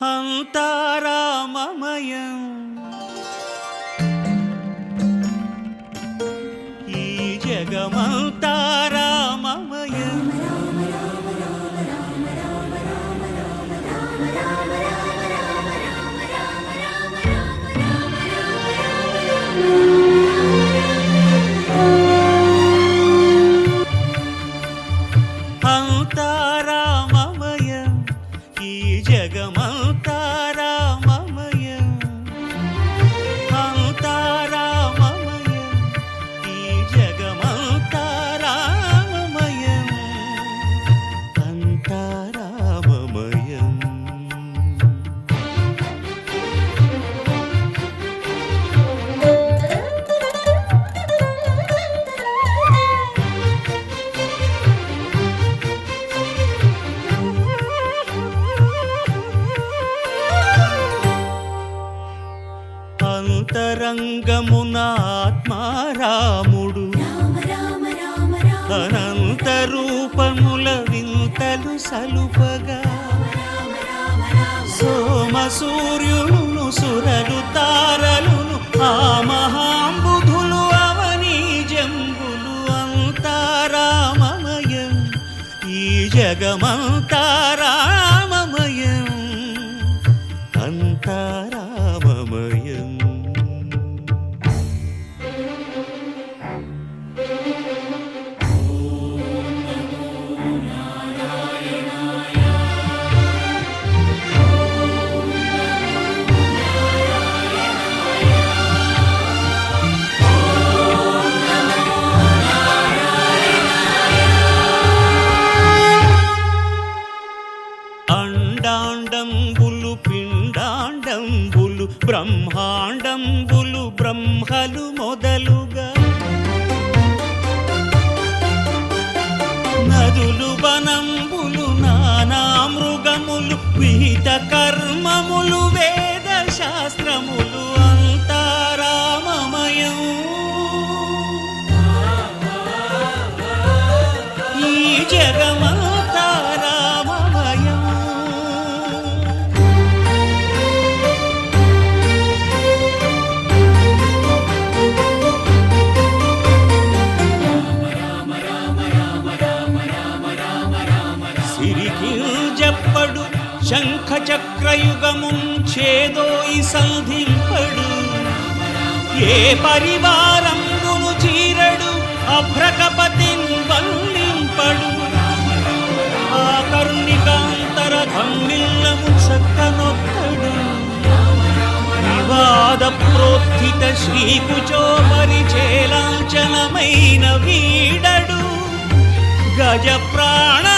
అంతారామమయం. ఈ జగమంతారామమయం అంతారా అంతరంగమున ఆత్మారాముడు అనంత రూపముల వింతలు సలుపగా. సోమ సూర్యులను సురలు తారలును ఆ మహాంబుధులు అవని జంబులు అంతారామమయం. ఈ జగమంతారామమయం అండాండంబులు పిండాండంబులు బ్రహ్మాండంబులు బ్రహ్మలు మొదలుగా. నదులు వనంబులు నానా మృగములు విహిత కర్మములు వేద శాస్త్రములు అంతారామమయం. ఈ జగమ చెప్పడు శంఖ చక్రయుగమున్ చేదోయి సంధింపడు. ఏ పరివారంబును చీరడు అభ్రకపతిన్ వల్లింపడు. ఆ కరుణికాంతర ధమ్మిల్లము చక్కనొక్కడు. వివాద ప్రోత్థిత శ్రీకుచో పరిచేలాంచనమైన వీడడు. గజ ప్రాణ